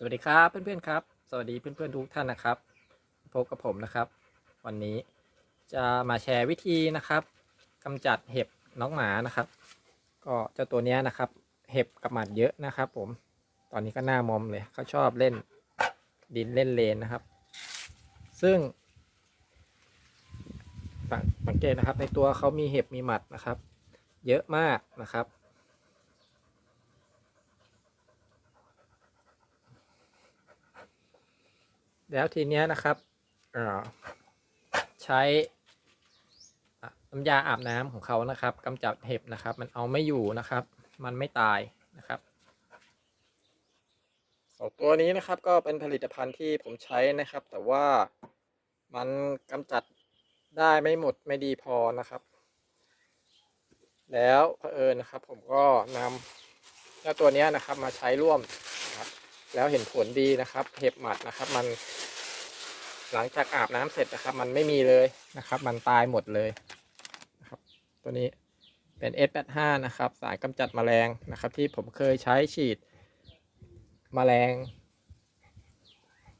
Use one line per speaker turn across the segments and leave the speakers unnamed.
สวัสดีครับเพื่อนๆครับ สวัสดีเพื่อนๆทุกท่านนะครับ พบกับผมนะครับ วันนี้จะมาแชร์วิธีนะครับกำจัดเห็บน้องหมานะครับ ก็เจ้าตัวนี้นะครับ เห็บกับหมัดเยอะนะครับ ผม ตอนนี้ก็หน้ามอมเลยเขาชอบเล่นดินเล่นเลนนะครับ ซึ่งสังเกตนะครับในตัวเขามีเห็บมีหมัดนะครับ เยอะมากนะครับ แล้วทีเนี้ยนะครับใช้น้ำยาอาบน้ำของเขานะครับกำจัดเห็บนะครับ มันเอาไม่อยู่นะครับ มันไม่ตายนะครับสองตัวนี้นะครับก็เป็นผลิตภัณฑ์ที่ผมใช้นะครับ แต่ว่ามันกำจัดได้ไม่หมดไม่ดีพอนะครับ แล้วเผอิญนะครับ ผมก็นำเจ้าตัวนี้นะครับ มาใช้ร่วม แล้วเห็นผลดีนะครับ เห็บหมัดนะครับ มัน หลังจากอาบน้ำเสร็จนะครับ มันไม่มีเลยนะครับ มันตายหมดเลยนะครับ ตัวนี้เป็น S85 นะครับ สารกำจัดแมลงนะครับ ที่ผมเคยใช้ฉีดแมลง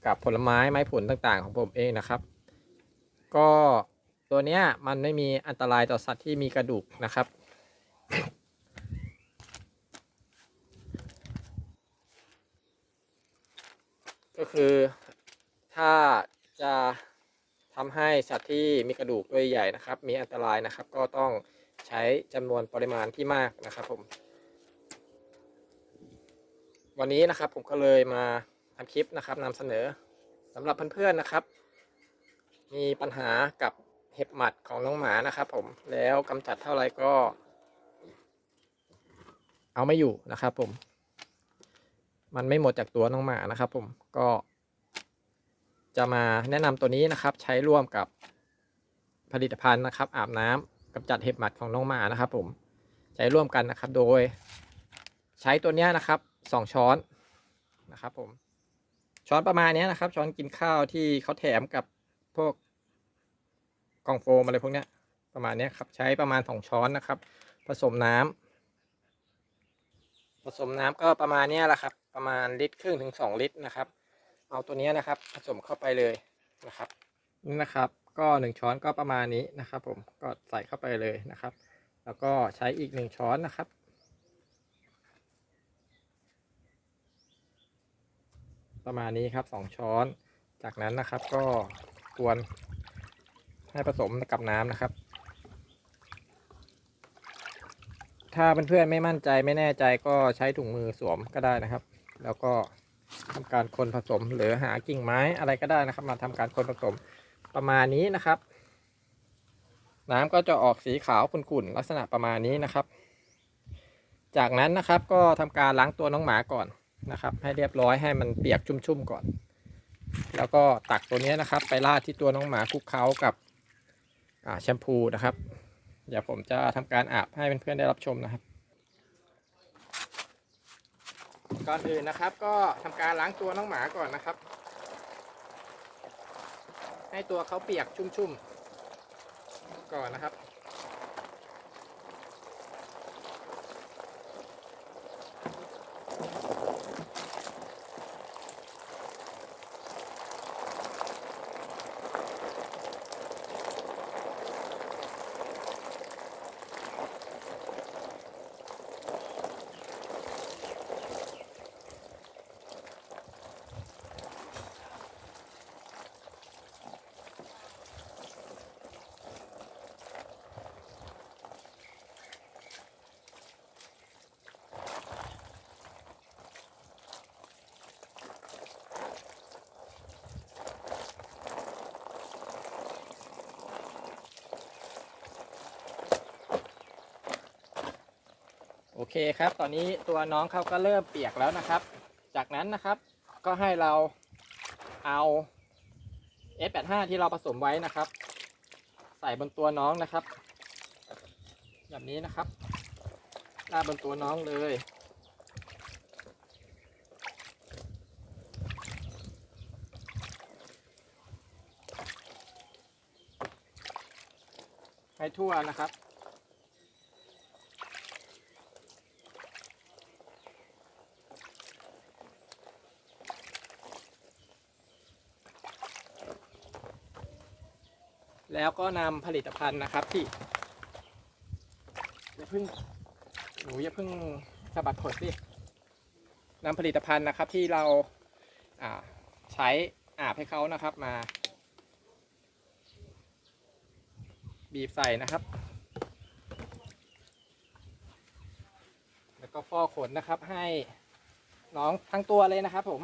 กับผลไม้ไม้ผลต่างๆ ของผมเองนะครับ ก็ตัวเนี้ยมันไม่มีอันตรายต่อสัตว์ที่มีกระดูกนะครับ ก็คือถ้าจะทำให้สัตว์ที่มีกระดูกตัวยใหญ่นะครับ มีอันตรายนะครับ ก็ต้องใช้จำนวนปริมาณที่มากนะครับผม วันนี้นะครับผมก็เลยมาทำคลิปนะครับนำเสนอสำหรับเพื่อนๆนะครับ มีปัญหากับเห็บหมัดของน้องหมานะครับ ผมแล้วกำจัดเท่าไหร่ก็ เอาไม่อยู่นะครับ ผม มันไม่หมดจากตัวน้องหมานะครับ ผม ก็ จะมาแนะนำตัวนี้นะครับ ใช้ร่วมกับผลิตภัณฑ์นะครับ อาบน้ำกำจัดเห็บหมัดของน้องหมานะครับ ผมใช้ร่วมกันนะครับ โดย ใช้ตัวนี้นะครับสองช้อนนะครับ ผม ช้อนประมาณนี้นะครับ ช้อนกินข้าวที่เขาแถมกับพวกกล่องโฟมอะไรพวกนี้ประมาณนี้ครับใช้ประมาณสองช้อนนะครับ ผสมน้ำผสมน้ำก็ประมาณนี้แหละครับ ประมาณลิตรครึ่งถึงสองลิตรนะครับ เอาตัวนี้นะครับ ผสมเข้าไปเลยนะครับนี่นะครับ ก็หนึ่งช้อนก็ประมาณนี้นะครับ ผมก็ใส่เข้าไปเลยนะครับ แล้วก็ใช้อีกหนึ่งช้อนนะครับ ประมาณนี้ครับสองช้อน จากนั้นนะครับก็กวนให้ผสมกับน้ำนะครับ ถ้าเพื่อนๆไม่มั่นใจไม่แน่ใจก็ใช้ถุงมือสวมก็ได้นะครับ แล้วก็ ทำการคนผสมหรือหากิ่งไม้อะไรก็ได้นะครับ มาทำการคนผสมประมาณนี้นะครับ น้ำก็จะออกสีขาวขุ่นๆลักษณะประมาณนี้นะครับ จากนั้นนะครับก็ทำการล้างตัวน้องหมาก่อนนะครับ ให้เรียบร้อยให้มันเปียกชุ่มๆก่อน แล้วก็ตักตัวนี้นะครับ ไปราดที่ตัวน้องหมาคลุกเคล้ากับแชมพูนะครับ เดี๋ยวผมจะทำการอาบให้เพื่อนๆได้รับชมนะครับ ก่อนอื่นนะครับ ก็ทำการล้างตัวน้องหมาก่อนนะครับ ให้ตัวเขาเปียกชุ่มๆก่อนนะครับ โอเคครับ ตอนนี้ตัวน้องเขาก็เริ่มเปียกแล้วนะครับ จากนั้นนะครับ ก็ให้เราเอา S85 ที่เราผสมไว้นะครับ ใส่บนตัวน้องนะครับ แบบนี้นะครับราบนตัวน้องเลยให้ทั่วนะครับ แล้วก็นำผลิตภัณฑ์นะครับที่อย่าเพิ่งหนูอย่าเพิ่งสะบัดขดสินำผลิตภัณฑ์นะครับที่เราอ่าใช้อาบให้เขานะครับมา บีบใส่นะครับ แล้วก็ฟอกขนนะครับให้น้องทั้งตัวเลยนะครับผม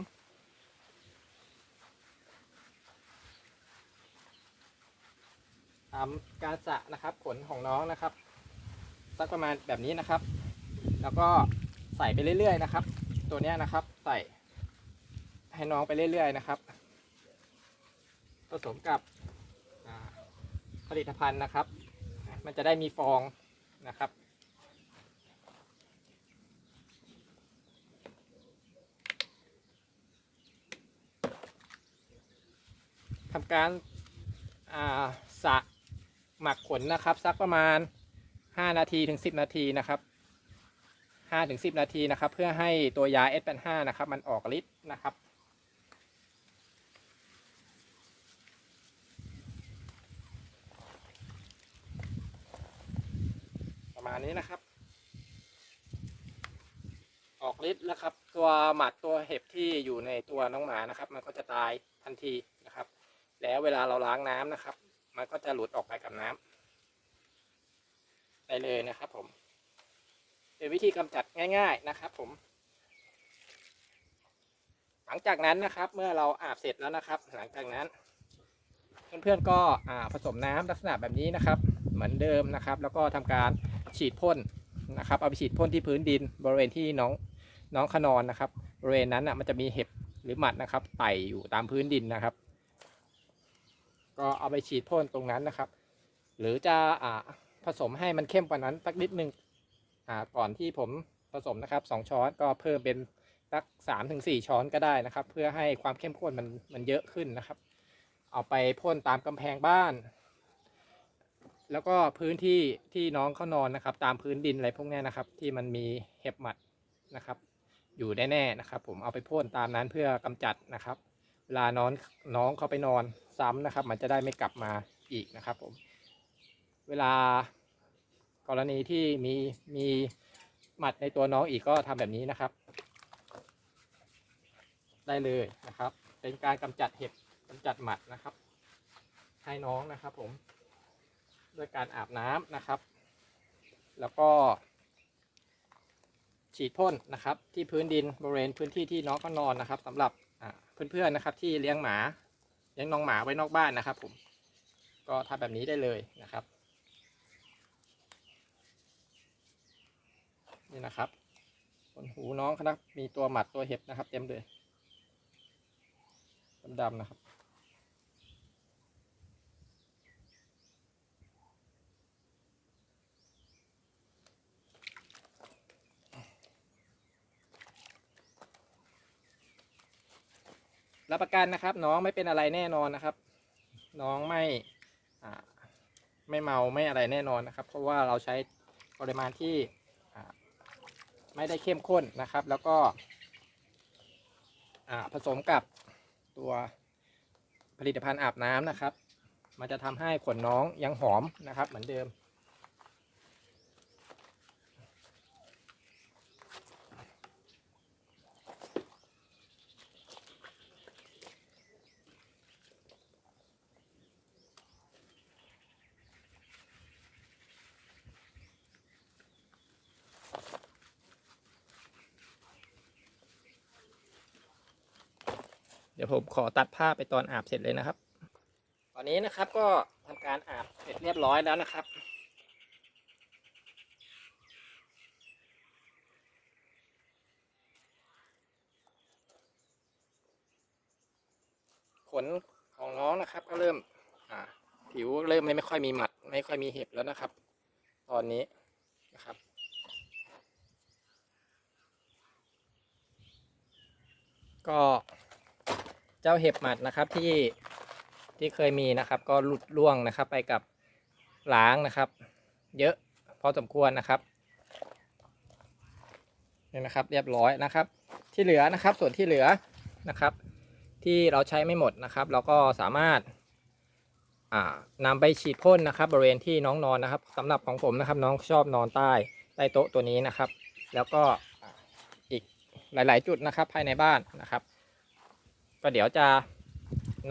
ทำการสะนะครับ ขนของน้องนะครับ สักประมาณแบบนี้นะครับ แล้วก็ใส่ไปเรื่อยๆนะครับ ตัวนี้นะครับ ใส่ให้น้องไปเรื่อยๆนะครับ ผสมกับผลิตภัณฑ์นะครับ มันจะได้มีฟองนะครับทำการาสระ หมักขนนะครับสักประมาณ 5 นาทีถึง 10 นาทีนะครับ5ถึง10 นาทีนะครับ เพื่อให้ตัวยา S85 นะครับ มันออกฤทธิ์นะครับประมาณนี้นะครับ ออกฤทธิ์แล้วครับ ตัวหมัดตัวเห็บที่อยู่ในตัวน้องหมานะครับ มันก็จะตายทันทีนะครับ แล้วเวลาเราล้างน้ำนะครับ มันก็จะหลุดออกไปกับน้ำได้เลยนะครับผมเป็นวิธีกำจัดง่าย ๆนะครับ ผม หลังจากนั้นนะครับ เมื่อเราอาบเสร็จแล้วนะครับ หลังจากนั้น เพื่อนๆก็อ่าผสมน้ำลักษณะแบบนี้นะครับ เหมือนเดิมนะครับ แล้วก็ทำการฉีดพ่นนะครับ เอาไปฉีดพ่นที่พื้นดิน บริเวณที่น้องน้องขนอนนะครับบริเวณนั้นอะมันจะมีเห็บหรือหมัดนะครับไต่อยู่ตามพื้นดินนะครับ ก็เอาไปฉีดพ่นตรงนั้นนะครับ หรือจะอ่าผสมให้มันเข้มกว่านั้นสักนิดนึงอ่าก่อนที่ผมผสมนะครับสองช้อนก็เพิ่มเป็นสักสามถึงสี่ช้อนก็ได้นะครับ เพื่อให้ความเข้มข้นมันมันเยอะขึ้นนะครับ เอาไปพ่นตามกำแพงบ้าน แล้วก็พื้นที่ที่น้องเขานอนนะครับ ตามพื้นดินอะไรพวกนี้นะครับ ที่มันมีเห็บหมัดนะครับ อยู่แน่ๆนะครับ ผมเอาไปพ่นตามนั้นเพื่อกำจัดนะครับ ลานองน้องเขาไปนอนซ้ำนะครับ มันจะได้ไม่กลับมาอีกนะครับผม เวลากรณีที่มีมีหมัดในตัวน้องอีกก็ทำแบบนี้นะครับ ได้เลยนะครับ เป็นการกำจัดเห็บกำจัดหมัดนะครับ ให้น้องนะครับผมด้วยการอาบน้ำนะครับ แล้วก็ ฉีดพ่นนะครับ ที่พื้นดินบริเวณพื้นที่ที่น้องเขานอนนะครับสำหรับ เพื่อนๆนะครับ ที่เลี้ยงหมาเลี้ยงน้องหมาไว้นอกบ้านนะครับ ผม ก็ทำแบบนี้ได้เลยนะครับ นี่นะครับบนหูน้องเขานะมีตัวหมัดตัวเห็บนะครับ เต็มเลยดำๆนะครับ รับประกันนะครับ น้องไม่เป็นอะไรแน่นอนนะครับ น้องไม่ไม่เมาไม่อะไรแน่นอนนะครับ เพราะว่าเราใช้ปริมาณที่ไม่ได้เข้มข้นนะครับ แล้วก็ผสมกับตัวผลิตภัณฑ์อาบน้ำนะครับ มันจะทำให้ขนน้องยังหอมนะครับ เหมือนเดิม เดี๋ยวผมขอตัดภาพไปตอนอาบเสร็จเลยนะครับ ตอนนี้นะครับก็ทำการอาบเสร็จเรียบร้อยแล้วนะครับ ขนของน้องนะครับก็เริ่มอ่าผิวเริ่มไม่ไม่ค่อยมีหมัด ไม่ค่อยมีเห็บแล้วนะครับ ตอนนี้นะครับก็ เจ้าเห็บหมัดนะครับที่ที่เคยมีนะครับ ก็หลุดล่วงนะครับ ไปกับล้างนะครับ เยอะพอสมควรนะครับนี่นะครับเรียบร้อยนะครับ ที่เหลือนะครับส่วนที่เหลือนะครับ ที่เราใช้ไม่หมดนะครับ เราก็สามารถอ่านำไปฉีดพ่นนะครับ บริเวณที่น้องนอนนะครับสำหรับของผมนะครับ น้องชอบนอนใต้ใต้โต๊ะตัวนี้นะครับ แล้วก็อีกหลาย ๆ จุดนะครับภายในบ้านนะครับ ก็เดี๋ยวจะ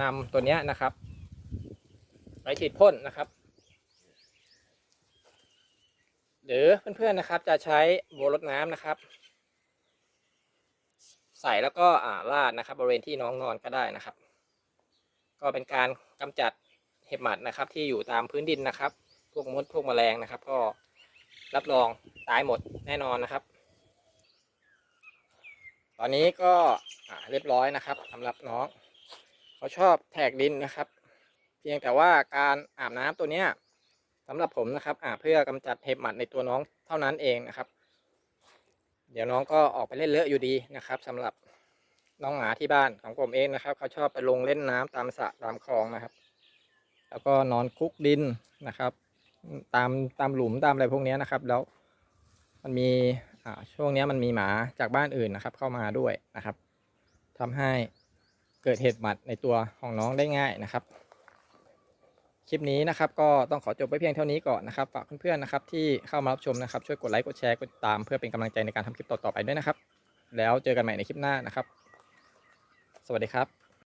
นำตัวนี้นะครับ ไปฉีดพ่นนะครับ หรือเพื่อนๆนะครับจะใช้โบวรดน้ำนะครับ ใส่แล้วก็อ่าราดนะครับ บริเวณที่น้องนอนก็ได้นะครับ ก็เป็นการกำจัดเห็บหมัดนะครับ ที่อยู่ตามพื้นดินนะครับ พวกมดพวกแมลงนะครับ ก็รับรองตายหมดแน่นอนนะครับ อนนี้ก็เรียบร้อยนะครับสำหรับน้องเขาชอบแทกดินนะครับ เพียงแต่ว่าการอาบน้ำตัวเนี้ยสำหรับผมนะครับอาบเพื่อกำจัดเห็บหมัดในตัวน้องเท่านั้นเองนะครับ เดี๋ยวน้องก็ออกไปเล่นเลอะอยู่ดีนะครับสำหรับน้องหมาที่บ้านของผมเองนะครับเขาชอบไปลงเล่นน้ำตามสระตามคลองนะครับ แล้วก็นอนคุกดินนะครับ ตามตามหลุมตามอะไรพวกนี้นะครับ แล้วมันมี อ่าช่วงนี้มันมีหมาจากบ้านอื่นนะครับ เข้ามาด้วยนะครับทำให้เกิดเหตุหมัดในตัวของน้องได้ง่ายนะครับ คลิปนี้นะครับ ก็ต้องขอจบไว้เพียงเท่านี้ก่อนนะครับฝากเพื่อนๆนะครับ ที่เข้ามารับชมนะครับ ช่วยกดไลค์กดแชร์กดติดตามเพื่อเป็นกำลังใจในการทำคลิปต่อๆไปด้วยนะครับ แล้วเจอกันใหม่ในคลิปหน้านะครับ สวัสดีครับ